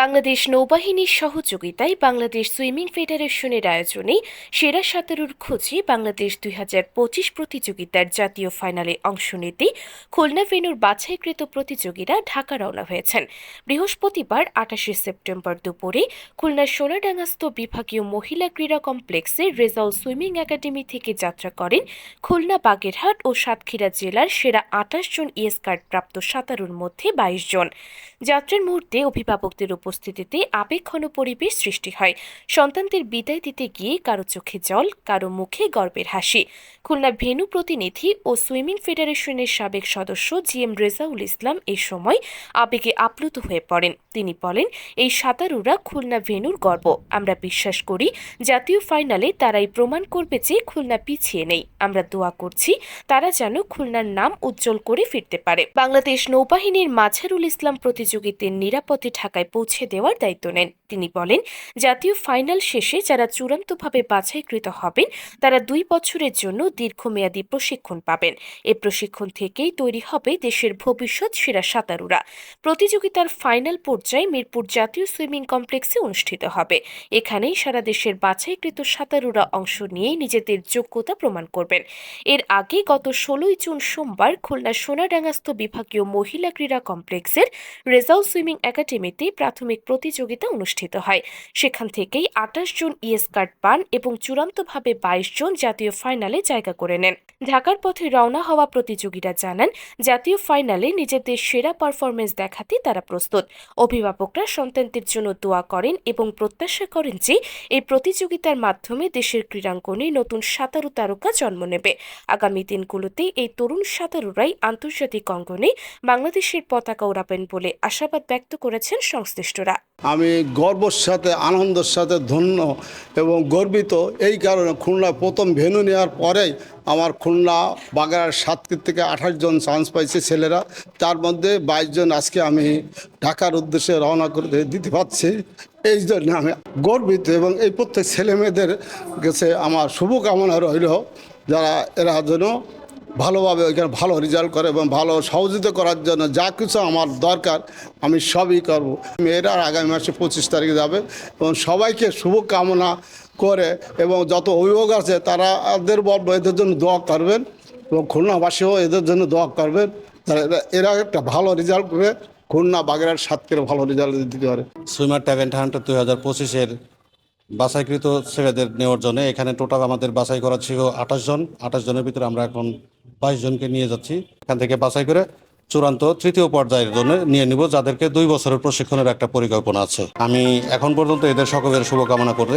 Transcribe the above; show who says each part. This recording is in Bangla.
Speaker 1: বাংলাদেশ নৌবাহিনীর সহযোগিতায় বাংলাদেশ সুইমিং ফেডারেশনের আয়োজনে সেরা সাঁতারুর খোঁজে বাংলাদেশ দুই হাজার পঁচিশ প্রতিযোগিতার জাতীয় ফাইনালে অংশ নিতে খুলনা ভেন্যুর বাছাইকৃত প্রতিযোগীরা ঢাকা রওনা হয়েছেন। বৃহস্পতিবার আঠাশে সেপ্টেম্বর দুপুরে খুলনার সোনাডাঙ্গাস্থ বিভাগীয় মহিলা ক্রীড়া কমপ্লেক্সে রেজাউল সুইমিং একাডেমি থেকে যাত্রা করেন খুলনা বাগেরহাট ও সাতক্ষীরা জেলার সেরা আঠাশ জন ইএস কার্ড প্রাপ্ত সাঁতারুর মধ্যে বাইশ জন। যাত্রার মুহূর্তে অভিভাবকদের উপস্থিতিতে আবেগঘন পরিবেশ সৃষ্টি হয়। সন্তানদের বিদায় দিতে গিয়ে কারও চোখে জল, কারও মুখে গর্বের হাসি। খুলনা ভেনু প্রতিনিধি ও সুইমিং ফেডারেশনের সাবেক সদস্য জি এম রেজাউল ইসলাম এ সময় আবেগে আপ্লুত হয়ে পড়েন। তিনি বলেন, এই সাঁতারুরা খুলনা ভেনুর গর্ব। আমরা বিশ্বাস করি, জাতীয় ফাইনালে তারাই প্রমাণ করবে যে খুলনা পিছিয়ে নেই। আমরা দোয়া করছি, তারা যেন খুলনার নাম উজ্জ্বল করে ফিরতে পারে। বাংলাদেশ নৌবাহিনীর মাঝারুল ইসলাম প্রতিযোগিতার নিরাপদে ঢাকায় পৌঁছে দেওয়ার দায়িত্ব নেন। তিনি বলেন, জাতীয় ফাইনাল শেষে যারা চূড়ান্তভাবে বাছাইকৃত হবেন, তারা দুই বছরের জন্য দীর্ঘমেয়াদী প্রশিক্ষণ পাবেন। এ প্রশিক্ষণ থেকেই তৈরি হবে দেশের ভবিষ্যৎ সেরা সাঁতারুরা। প্রতিযোগিতার ফাইনাল পর্যায়ে মিরপুর জাতীয় সুইমিং কমপ্লেক্সে অনুষ্ঠিত হবে। এখানেই সারা দেশের বাছাইকৃত সাঁতারুরা অংশ নিয়ে নিজেদের যোগ্যতা প্রমাণ করবেন। এর আগে গত ষোলোই জুন সোমবার খুলনা সোনাডাঙ্গাস্থ বিভাগীয় মহিলা ক্রীড়া কমপ্লেক্সের রেজাউল সুইমিং একাডেমিতে প্রাথমিক প্রতিযোগিতা অনুষ্ঠিত হয়। সেখান থেকেই আঠাশ জন ইএস কার্ড পান এবং চূড়ান্তভাবে বাইশ জন জাতীয় ফাইনালে জায়গা করে নেন। ঢাকার পথে রওনা হওয়া প্রতিযোগীরা জানান, জাতীয় ফাইনালে নিজেদের সেরা পারফরমেন্স দেখাতে তারা প্রস্তুত। অভিভাবকরা সন্তানদের জন্য দোয়া করেন এবং প্রত্যাশা করেন যে এই প্রতিযোগিতার মাধ্যমে দেশের ক্রীড়াঙ্গনে নতুন সাঁতারু তারকা জন্ম নেবে। আগামী দিনগুলোতে এই তরুণ সাঁতারুরাই আন্তর্জাতিক অঙ্গনে বাংলাদেশের পতাকা উড়াবেন বলে আশাবাদ ব্যক্ত করেছেন সংশ্লিষ্টরা।
Speaker 2: আমি গর্বর সাথে, আনন্দের সাথে ধন্য এবং গর্বিত। এই কারণে খুলনা প্রথম ভেনু নেওয়ার পরেই আমার খুলনা বাগেরার সাতক্ষীর থেকে আঠাশ জন চান্স পাইছে ছেলেরা। তার মধ্যে বাইশ জন আজকে আমি ঢাকার উদ্দেশ্যে রওনা করে দিতে পারছি। এই জন্য আমি গর্বিত এবং এই প্রত্যেক ছেলেমেয়েদের কাছে আমার শুভকামনা রইল। যারা এরা যেন ভালোভাবে ওইখানে ভালো রেজাল্ট করে এবং ভালো সহযোগিতা করার জন্য যা কিছু আমার দরকার, আমি সবই করব। মেয়েরা আগামী মাসে পঁচিশ তারিখে যাবে এবং সবাইকে শুভকামনা করে এবং যত অভিভাবক আছে তারা এদের বলব এদের জন্য দোয়া করবেন এবং খুলনাবাসীও এদের জন্য দোয়া করবেন। এরা একটা ভালো রেজাল্ট করে খুলনা বাগেরার সাতকের ভালো রেজাল্ট দিতে পারে।
Speaker 3: সুইমার ট্যালেন্ট হান্টার দুই হাজার পঁচিশের বাছাইকৃত ছেলেদের নেওয়ার জন্য এখানে টোটাল আমাদের বাছাই করা ছিল আঠাশ জন। আঠাশ জনের ভিতরে আমরা এখন বাইশ জনকে নিয়ে যাচ্ছি। এখান থেকে বাছাই করে চূড়ান্ত তৃতীয় পর্যায়ের জন্য নিয়ে নিব, যাদেরকে দুই বছরের প্রশিক্ষণের একটা পরিকল্পনা আছে। আমি এখন পর্যন্ত এদের সকলের শুভকামনা করে।